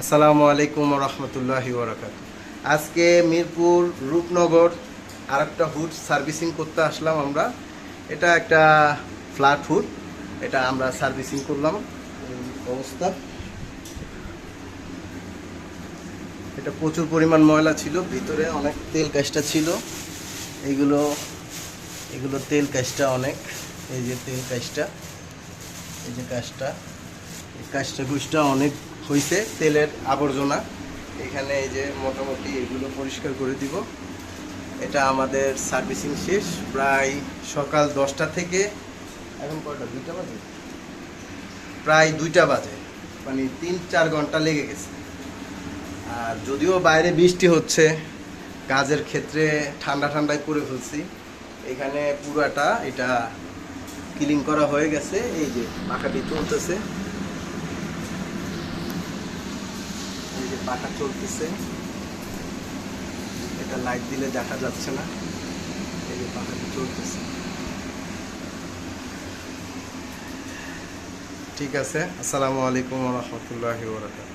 আসসালামু আলাইকুম রহমতুল্লাহি ওরাকাত আজকে মিরপুর রূপনগর আর একটা হুড সার্ভিসিং করতে আসলাম আমরা। এটা একটা ফ্ল্যাট হুড, এটা আমরা সার্ভিসিং করলাম। অবস্থা। এটা প্রচুর পরিমাণ ময়লা ছিল, ভিতরে অনেক তেল কাজটা ছিল। এইগুলো এগুলো তেল কাজটা অনেক, এই যে তেল কাজটা, এই যে কাজটা, এই কাজটা গুজটা অনেক হয়েছে তেলের আবর্জনা। এখানে এই যে মোটামুটি এগুলো পরিষ্কার করে দিব। এটা আমাদের সার্ভিসিং শেষ, প্রায় সকাল দশটা থেকে এখন কয়টা? দুইটা বাজে? প্রায় দুইটা বাজে। মানে তিন, চার ঘণ্টা লেগে গেছে। আর যদিও বাইরে বৃষ্টি হচ্ছে কাজের ক্ষেত্রে ঠান্ডা ঠান্ডায় করে ফেলছি। এখানে পুরাটা এটা ক্লিন করা হয়ে গেছে। এই যে পাখাটি চলতেছে এই যে পাখা চলতেছে, এটা লাইট দিলে দেখা যাচ্ছে না, এই যে পাখাটা চলতেছে। ঠিক আছে, আসসালামু আলাইকুম রহমতুল্লাহ ওবরাকাতুহু